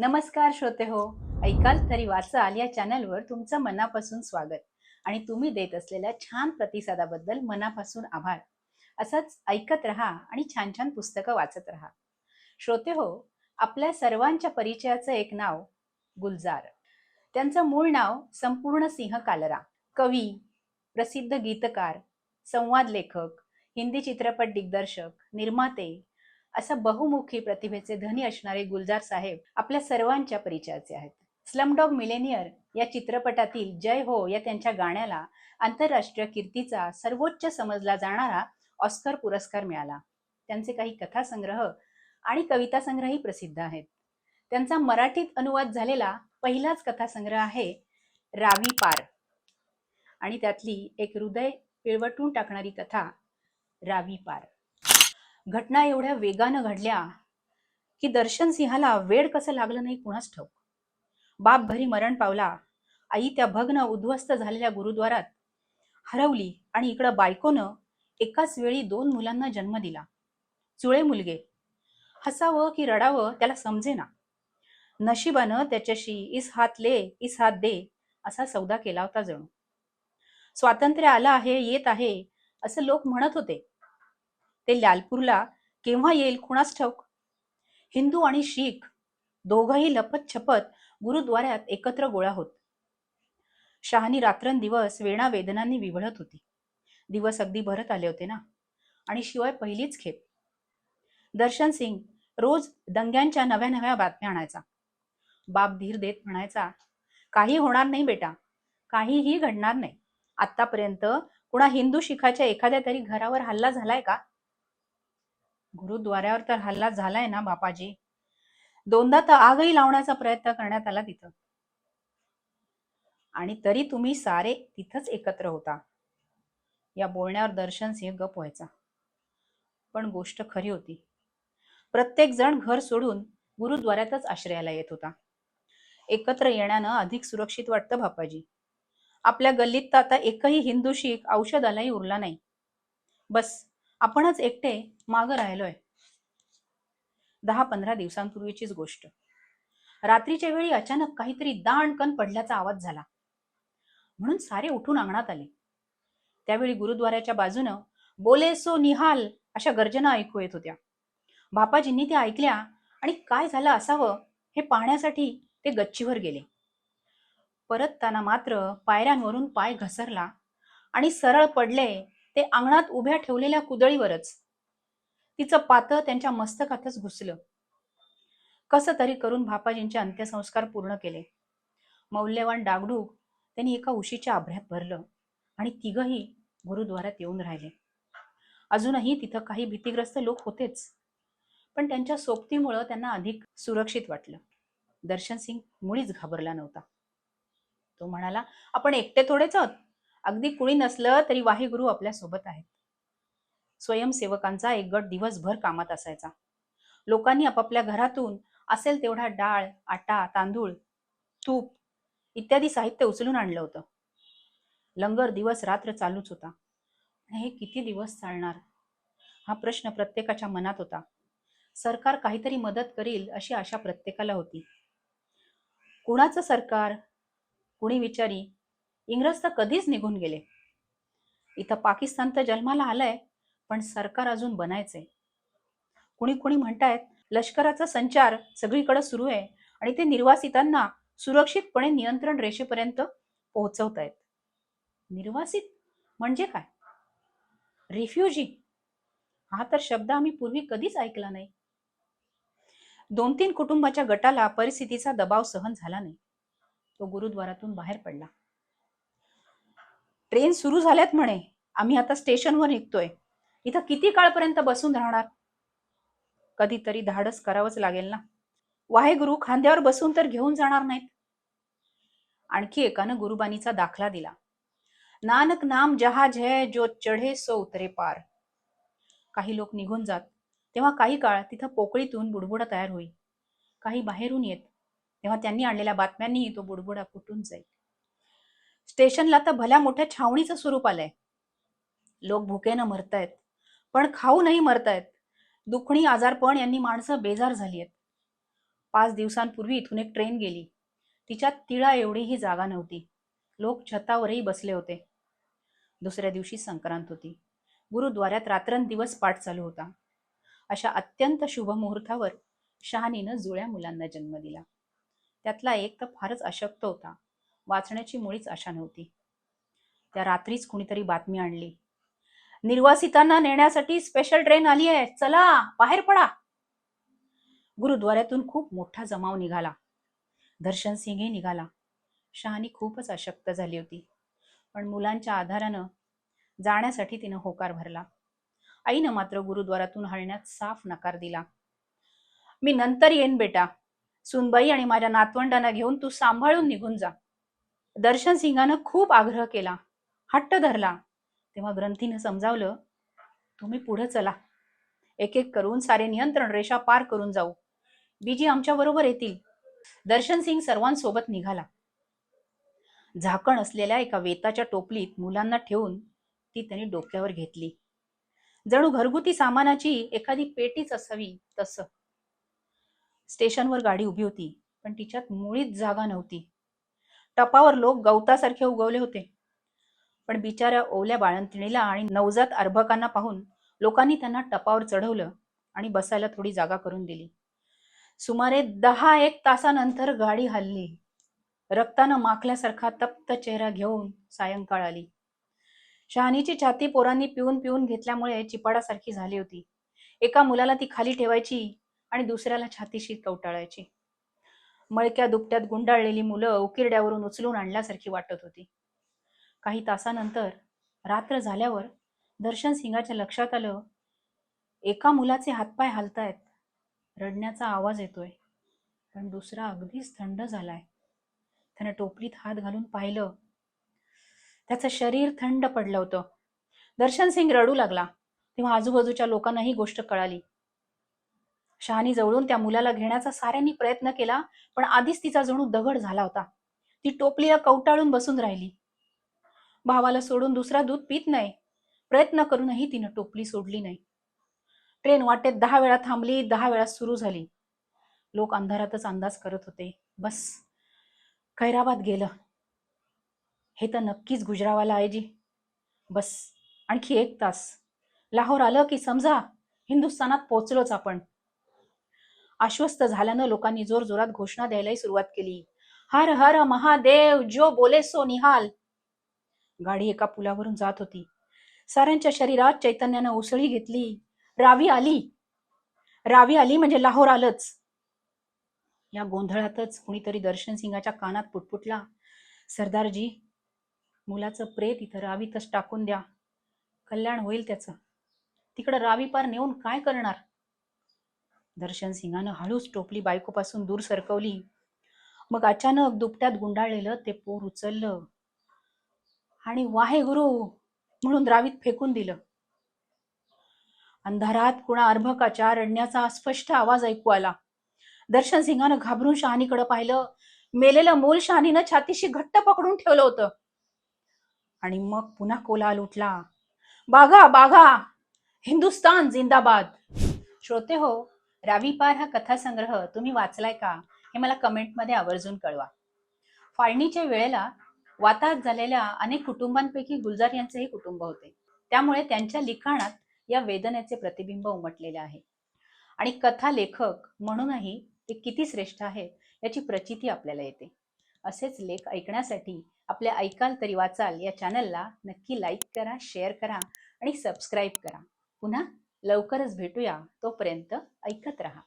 नमस्कार श्रोते हो ऐकाल तरी वाचाल या चॅनलवर तुमचं मनापासून स्वागत. आणि तुम्ही देत असलेल्या छान प्रतिसादाबद्दल मनापासून आभार. असंच ऐकत रहा आणि छान छान पुस्तकं वाचत राहा. श्रोते हो आपल्या सर्वांच्या परिचयाचं एक नाव गुलजार. त्यांचं मूळ नाव संपूर्ण सिंह कालरा. कवी प्रसिद्ध गीतकार संवाद लेखक हिंदी चित्रपट दिग्दर्शक निर्माते असं बहुमुखी प्रतिभेचे धनी असणारे गुलजार साहेब आपल्या सर्वांच्या परिचयाचे आहेत. स्लमडॉग मिलेनियर या चित्रपटातील जय हो या त्यांच्या गाण्याला आंतरराष्ट्रीय कीर्तीचा सर्वोच्च समजला जाणारा ऑस्कर पुरस्कार मिळाला. त्यांचे काही कथासंग्रह आणि कविता संग्रहही प्रसिद्ध आहेत. त्यांचा मराठीत अनुवाद झालेला पहिलाच कथासंग्रह आहे रावी पार. आणि त्यातली एक हृदय पिळवटून टाकणारी कथा रावी पार. घटना एवढ्या वेगानं घडल्या की दर्शन सिंहाला वेळ कसं लागलं नाही कुणाच ठाऊक. बाप घरी मरण पावला. आई त्या भग्न उद्ध्वस्त झालेल्या गुरुद्वारात हरवली आणि इकडं बायकोनं एकाच वेळी दोन मुलांना जन्म दिला. चुळे मुलगे. हसावं की रडावं त्याला समजेना. नशिबानं त्याच्याशी इस हात ले इस हात दे असा सौदा केला होता जणू. स्वातंत्र्य आलं आहे येत आहे असं लोक म्हणत होते. ते लालपूरला केव्हा येईल कुणास ठाऊक? हिंदू आणि शीख दोघंही लपत छपत गुरुद्वाऱ्यात एकत्र गोळा होत. शहानी रात्रंदिवस वेणा वेदनांनी विवळत होती. दिवस अगदी भरत आले होते ना? आणि शिवाय पहिलीच खेप. दर्शन सिंग रोज दंग्यांच्या नव्या नव्या बातम्या आणायचा. बाप धीर देत म्हणायचा काही होणार नाही बेटा काहीही घडणार नाही. आतापर्यंत कुणा हिंदू शिखाच्या एखाद्या तरी घरावर हल्ला झालाय का? गुरुद्वाऱ्यावर तर हल्ला झालाय ना बापाजी? दोनदा तर आगही लावण्याचा प्रयत्न करण्यात आला तिथं. आणि तरी तुम्ही सारे तिथंच एकत्र होता. या बोलण्यावर दर्शन सिंह गप व्हायचा. पण गोष्ट खरी होती. प्रत्येक जण घर सोडून गुरुद्वाऱ्यातच आश्रयाला येत होता. एकत्र येण्यानं अधिक सुरक्षित वाटतं बापाजी. आपल्या गल्लीत तर आता एकही हिंदू शीख औषधालाही उरला नाही. बस आपणच एकटे मागं राहिलोय. दहा पंधरा दिवसांपूर्वीचीच गोष्ट. रात्रीच्या वेळी अचानक काहीतरी दाणकण पडल्याचा आवाज झाला. म्हणून सारे उठून अंगणात आले. त्यावेळी गुरुद्वाऱ्याच्या बाजूनं बोले सो निहाल अशा गर्जना ऐकू येत होत्या. बापाजींनी त्या ऐकल्या आणि काय झालं असावं हे पाहण्यासाठी ते गच्चीवर गेले. परतताना मात्र पायऱ्यांवरून पाय घसरला आणि सरळ पडले ते अंगणात उभ्या ठेवलेल्या कुदळीवरच. तिचं पातळ त्यांच्या मस्तकातच घुसलं. कसं तरी करून भापाजींचे अंत्यसंस्कार पूर्ण केले. मौल्यवान डागडूग त्यांनी एका उशीच्या आभ्यात भरलं आणि तिघही गुरुद्वारात येऊन राहिले. अजूनही तिथं काही भीतीग्रस्त लोक होतेच पण त्यांच्या सोबतीमुळं त्यांना अधिक सुरक्षित वाटलं. दर्शन सिंग मुळीच घाबरला नव्हता. तो म्हणाला आपण एकटे थोडेच आहोत? अगदी कुणी नसलं तरी वाहेगुरु आपल्यासोबत आहेत. स्वयंसेवकांचा एक गट दिवसभर कामात असायचा. लोकांनी आपापल्या घरातून असेल तेवढा डाळ आटा तांदूळ तूप इत्यादी साहित्य उचलून आणलं होतं. लंगर दिवस रात्र चालूच होता. हे किती दिवस चालणार? हा प्रश्न प्रत्येकाच्या मनात होता. सरकार काहीतरी मदत करील अशी आशा प्रत्येकाला होती. कुणाचं सरकार? कुणी विचारी? इंग्रज तर कधीच निघून गेले. इथं पाकिस्तान तर जन्माला आलंय पण सरकार अजून बनायचंय. कुणी कुणी म्हणतायत लष्कराचा संचार सगळीकडे सुरू आहे आणि ते निर्वासितांना सुरक्षितपणे नियंत्रण रेषेपर्यंत पोहोचवतायत. निर्वासित म्हणजे काय? रिफ्युजी? हा तर शब्द आम्ही पूर्वी कधीच ऐकला नाही. दोन तीन कुटुंबाच्या गटाला परिस्थितीचा दबाव सहन झाला नाही. तो गुरुद्वारातून बाहेर पडला. ट्रेन सुरू झाल्यात म्हणे. आम्ही आता स्टेशनवर निघतोय. इथं किती काळपर्यंत बसून राहणार? कधीतरी धाडस करावंच लागेल ना? वाहेगुरु खांद्यावर बसून तर घेऊन जाणार नाहीत. आणखी एकानं गुरुबानीचा दाखला दिला. नानक नाम जहाज है जो चढे सो उतरे पार. काही लोक निघून जात. तेव्हा काही काळ तिथं पोकळीतून बुडबुडा तयार होईल काही बाहेरून येत. तेव्हा त्यांनी आणलेल्या बातम्यांनीही तो बुडबुडा फुटून जाईल? स्टेशनला तर भल्या मोठ्या छावणीचं स्वरूप आलंय. लोक भुकेनं मरतायत पण खाऊनही मरतायत. दुखणी आजारपण यांनी माणसं बेजार झाली आहेत पाच दिवसांपूर्वी इथून एक ट्रेन गेली. तिच्यात तिळा एवढीही जागा नव्हती. लोक छतावरही बसले होते. दुसऱ्या दिवशी संक्रांत होती. गुरुद्वाऱ्यात रात्रंदिवस पाठ चालू होता. अशा अत्यंत शुभ मुहूर्तावर शहानीनं जुळ्या मुलांना जन्म दिला. त्यातला एक तर फारच अशक्त होता. वाचण्याची मुळीच आशा नव्हती. त्या रात्रीच कुणीतरी बातमी आणली. निर्वासितांना नेण्यासाठी स्पेशल ट्रेन आली आहे. चला बाहेर पडा. गुरुद्वाऱ्यातून खूप मोठा जमाव निघाला. दर्शन सिंगही निघाला. शहानी खूपच अशक्त झाली होती. पण मुलांच्या आधारानं जाण्यासाठी तिनं होकार भरला. आईनं मात्र गुरुद्वारातून हलण्यात साफ नकार दिला. मी नंतर येईन बेटा. सुनबाई आणि माझ्या नातवंडांना घेऊन तू सांभाळून निघून जा. दर्शन सिंगानं खूप आग्रह केला. हट्ट धरला. तेव्हा ग्रंथीनं समजावलं तुम्ही पुढे चला. एक एक करून सारे नियंत्रण रेषा पार करून जाऊ. बीजी आमच्या बरोबर येतील. दर्शन सिंग सर्वांसोबत निघाला. झाकण असलेल्या एका वेताच्या टोपलीत मुलांना ठेवून ती त्यांनी डोक्यावर घेतली. जणू घरगुती सामानाची एखादी पेटीच असावी तसं. स्टेशनवर गाडी उभी होती पण तिच्यात मुळीच जागा नव्हती. टपावर लोक गवतासारखे उगवले होते. पण बिचाऱ्या ओल्या बाळंतिणीला आणि नवजात अर्भकांना पाहून लोकांनी त्यांना टपावर चढवलं आणि बसायला थोडी जागा करून दिली. सुमारे दहा एक तासानंतर गाडी हलली. रक्तानं माखल्यासारखा तप्त चेहरा घेऊन सायंकाळ आली. शहानीची छाती पोरांनी पिऊन पिऊन घेतल्यामुळे चिपाडासारखी झाली होती. एका मुलाला ती खाली ठेवायची आणि दुसऱ्याला छातीशी कवटाळायची. मळक्या दुपट्यात गुंडाळलेली मुलं उकिरड्यावरून उचलून आणल्यासारखी वाटत होती. काही तासानंतर रात्र झाल्यावर दर्शन सिंगाच्या लक्षात आलं एका मुलाचे हातपाय हालतायत. रडण्याचा आवाज येतोय. पण दुसरा अगदीच थंड झालाय. त्यानं टोपलीत हात घालून पाहिलं. त्याचं शरीर थंड पडलं होतं. दर्शन सिंग रडू लागला. तेव्हा आजूबाजूच्या लोकांना ही गोष्ट कळाली. शहानी जवळून त्या मुलाला घेण्याचा साऱ्यांनी प्रयत्न केला पण आधीच तिचा जणू दगड झाला होता. ती टोपलीला कवटाळून बसून राहिली. भावाला सोडून दुसरा दूध पित नाही. प्रयत्न करूनही तिनं टोपली सोडली नाही. ट्रेन वाटेत दहा वेळा थांबली दहा वेळा सुरू झाली. लोक अंधारातच अंदाज करत होते. बस खैराबाद गेलं. हे तर नक्कीच गुजरावाला आहे जी बस आणखी एक तास. लाहोर आलं की समजा हिंदुस्थानात पोचलोच आपण. आश्वस्त झाल्यानं लोकांनी जोर जोरात घोषणा द्यायलाही सुरुवात केली. हर हर महादेव जो बोले सो निहाल. गाडी एका पुलावरून जात होती. साऱ्यांच्या शरीरात चैतन्यानं उसळी घेतली. रावी आली. रावी आली म्हणजे लाहोर आलंच. या गोंधळातच कुणीतरी दर्शन सिंगाच्या कानात पुटपुटला. सरदारजी मुलाचं प्रेत इथं रावीतच टाकून द्या. कल्याण होईल त्याचं. तिकडं रावी पार नेऊन काय करणार? दर्शन सिंगानं हळूच टोपली बायकोपासून दूर सरकवली. मग अचानक दुपट्यात गुंडाळलेलं ते पोर उचललं आणि वाहे गुरु म्हणून द्रावीत फेकून दिलं. अंधारात कुणा अर्भकाच्या रडण्याचा अस्पष्ट आवाज ऐकू आला. दर्शन सिंगानं घाबरून शहानीकडे पाहिलं. मेलेलं मूल शहानीनं छातीशी घट्ट पकडून ठेवलं होतं. आणि मग पुन्हा कोलाहल उठला. बाघा बाघा हिंदुस्तान जिंदाबाद. श्रोते हो रावी पार हा कथासंग्रह तुम्ही वाचलाय का हे मला कमेंटमध्ये आवर्जून कळवा. फाळणीच्या वेळेला वाताहत झालेल्या अनेक कुटुंबांपैकी गुलजार यांचेही कुटुंब होते. त्यामुळे त्यांच्या लिखाणात या वेदनेचे प्रतिबिंब उमटलेले आहे. आणि कथा लेखक म्हणूनही ते किती श्रेष्ठ आहेत याची प्रचिती आपल्याला येते. असेच लेख ऐकण्यासाठी आपल्या ऐकाल तरी वाचाल या चॅनलला नक्की लाईक करा शेअर करा आणि सबस्क्राईब करा. पुन्हा लवकरच भेटूया तोपर्यंत ऐकत रहा.